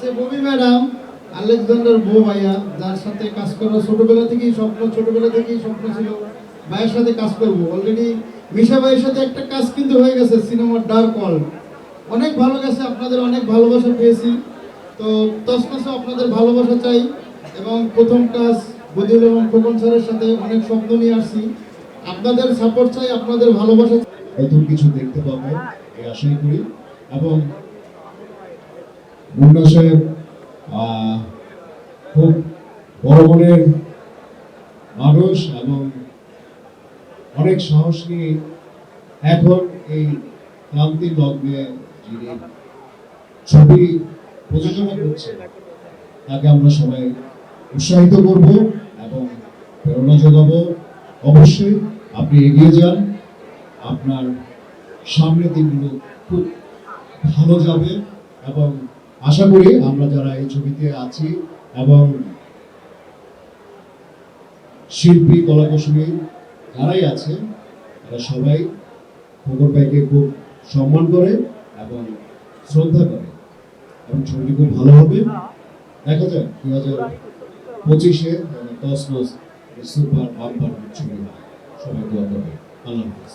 আছে Bobby madam Alexander বো ভাইয়া, যার সাথে কাজ করা ছোটবেলা থেকেই স্বপ্ন, ছোটবেলা থেকেই স্বপ্ন ছিল, ভাইয়ের সাথে কাজ করব। অলরেডি মিশা ভাইয়ের সাথে একটা কাজ কিন্তু হয়ে গেছে, সিনেমার ডার্ক ওয়ার্ল্ড। অনেক ভালো গেছে, আপনাদের অনেক ভালোবাসা পেয়েছি। তো তসমাসে আপনাদের ভালোবাসা চাই এবং প্রথম কাজ বদিউল এবং খোকন স্যারের সাথে অনেক স্বপ্ন নিয়ে আসছি। আপনাদের সাপোর্ট চাই, আপনাদের ভালোবাসা। নতুন কিছু দেখতে পাবো, এই আশাই করি। এবং মুন্না সাহেব খুব বড় মনের মানুষ এবং অনেক সাহস নিয়ে এখন এই লগ্নে যিনি ছবি প্রযোজনা করছেন, তাকে আমরা সবাই উৎসাহিত করব এবং প্রেরণা যোগাবো। অবশ্যই আপনি এগিয়ে যান, আপনার সামনের দিনগুলো খুব ভালো যাবে এবং আশা করি আমরা যারা এই ছবিতে আছি এবং শিল্পী, কলাকুশলী যারাই আছে তারা সবাই খবর ভাইকে খুব সম্মান করে এবং শ্রদ্ধা করে। এবং ছবিটি খুব ভালো হবে। দেখা যাক দু হাজার পঁচিশে দশ মাস সুপার বাম্পার ছবি সবাই দোয়া করবে আল্লাহ হাফিজ।